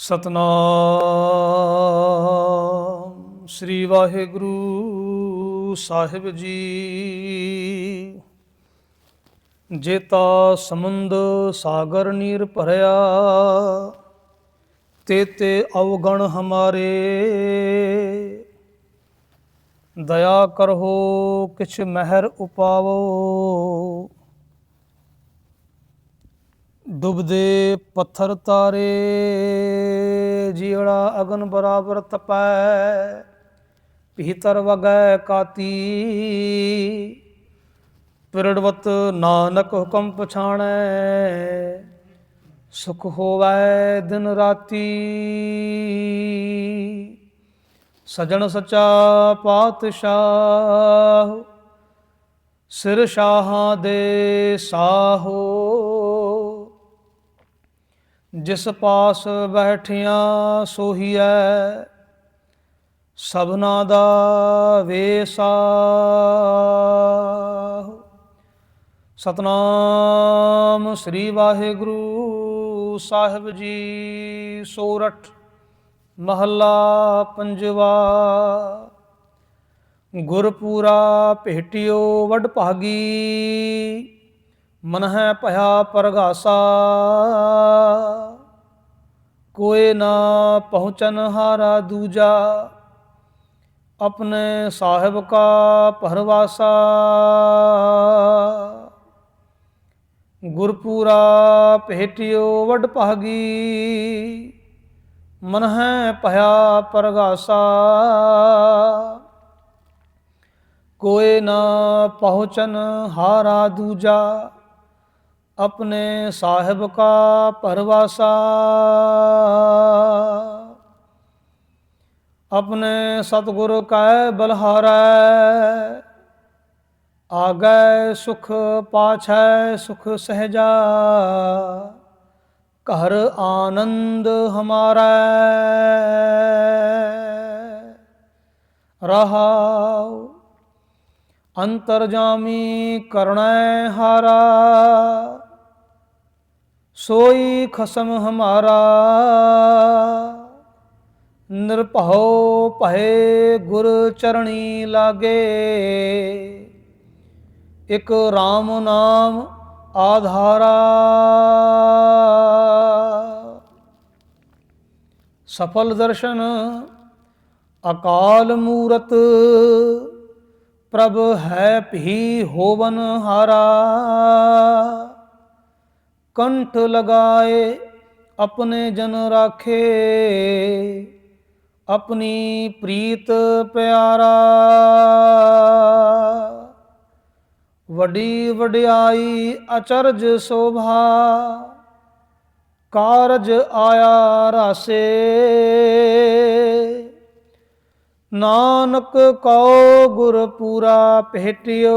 ਸਤਨਾਮ। ਸ੍ਰੀ ਵਾਹਿਗੁਰੂ ਸਾਹਿਬ ਜੀ। ਜੇਤਾ ਸਮੁੰਦ ਸਾਗਰ ਨੀਰ ਭਰਿਆ, ਤੇ ਅਵਗਣ ਹਮਾਰੇ। ਦਇਆ ਕਰੋ, ਕਿਛ ਮਹਿਰ ਉਪਾਵੋ। ਡੁੱਬਦੇ ਪੱਥਰ ਤਾਰੇ, ਜੀੜਾ ਅਗਨ ਬਰਾਬਰ ਤਪੈ, ਭੀਤਰ ਵਗੈ ਕਾਤੀ। ਪਿਰੜਵਤ ਨਾਨਕ ਹੁਕਮ ਪਛਾਣੈ, ਸੁਖ ਹੋਵੈ ਦਿਨ ਰਾਤੀ। ਸਜਣ ਸਚਾ ਪਾਤਸ਼ਾਹ, ਸਿਰ ਸ਼ਾਹਾਂ ਦੇ ਸਾਹੋ। ਜਿਸ ਪਾਸ ਬੈਠਿਆਂ ਸੋਹੀਐ, ਸਭਨਾ ਦਾ ਵੇਸਾ। ਸਤਨਾਮ ਸ੍ਰੀ ਵਾਹਿਗੁਰੂ ਸਾਹਿਬ ਜੀ, ਸੋਰਠ ਮਹੱਲਾ ਪੰਜਵਾ। ਗੁਰਪੂਰਾ ਭੇਟਿਓ ਵਡ ਭਾਗੀ ਮਨ ਹੈ ਭਇਆ ਪਰਗਾਸਾ। ਕੋਏ ਨਾ ਪਹੁੰਚਨ ਹਾਰਾ ਦੂਜਾ। ਆਪਣੇ ਸਾਹਿਬ ਕਾ ਪਰਵਾਸਾ ਗੁਰਪੂਰਾ ਭੇਟਿਓ ਵਡ ਭਾਗੀ। ਮਨ ਹੈ ਭਇਆ ਪਰਗਾਸਾ। ਕੋਏ ਨਾ ਪਹੁੰਚਨ ਹਾਰਾ ਦੂਜਾ। ਆਪਣੇ ਸਾਹਿਬ ਕਾ ਪਰਵਾਸਾ। ਆਪਣੇ ਸਤਿਗੁਰ ਕੈ ਬਲਹਾਰੈ, ਆਗੈ ਸੁਖ ਪਾਛੈ ਸੁਖ ਸਹਜਾ। ਘਰ ਆਨੰਦ ਹਮਾਰਾ। ਰਹਾਉ, ਅੰਤਰਜਾਮੀ ਕਰਣੈ ਹਾਰਾ। ਸੋਈ ਖਸਮ ਹਮਾਰਾ। ਨਿਰਭਉ ਭਏ ਗੁਰ ਚਰਣੀ ਲਾਗੇ। ਇਕ RAM ਨਾਮ ਆਧਾਰਾ। ਸਫਲ ਦਰਸ਼ਨ ਅਕਾਲ ਮੂਰਤ। ਪ੍ਰਭ ਹੈ ਭੀ ਹੋਵਨ ਹਾਰਾ। ਕੰਠ ਲਗਾਏ, ਆਪਣੇ ਜਨ ਰਾਖੇ। ਆਪਣੀ ਪ੍ਰੀਤ ਪਿਆਰਾ, ਵੱਡੀ ਵਡਿਆਈ ਅਚਰਜ ਸੋਭਾ, ਕਾਰਜ ਆਇਆ ਰਾਸੇ। ਨਾਨਕ ਕਉ ਗੁਰ ਪੂਰਾ ਭੇਟਿਓ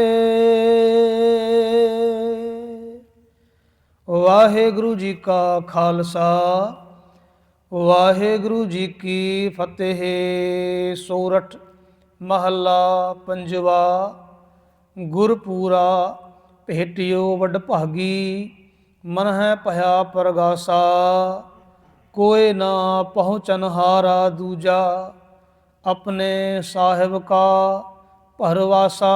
ਵਾਹਿਗੁਰੂ ਜੀ ਕਾ ਖਾਲਸਾ, ਵਾਹਿਗੁਰੂ ਜੀ ਕੀ ਫਤਿਹ। ਸੋਰਠ ਮਹੱਲਾ ਪੰਜਵਾ, ਗੁਰਪੂਰਾ, ਭੇਟਿਓ ਵੱਡ ਭਾਗੀ ਮਨ ਹੈ ਭਇਆ ਪਰਗਾਸਾ। ਕੋਏ ਨਾ ਪਹੁੰਚਨ ਹਾਰਾ ਦੂਜਾ, ਆਪਣੇ ਸਾਹਿਬ ਕਾ ਪਰਵਾਸਾ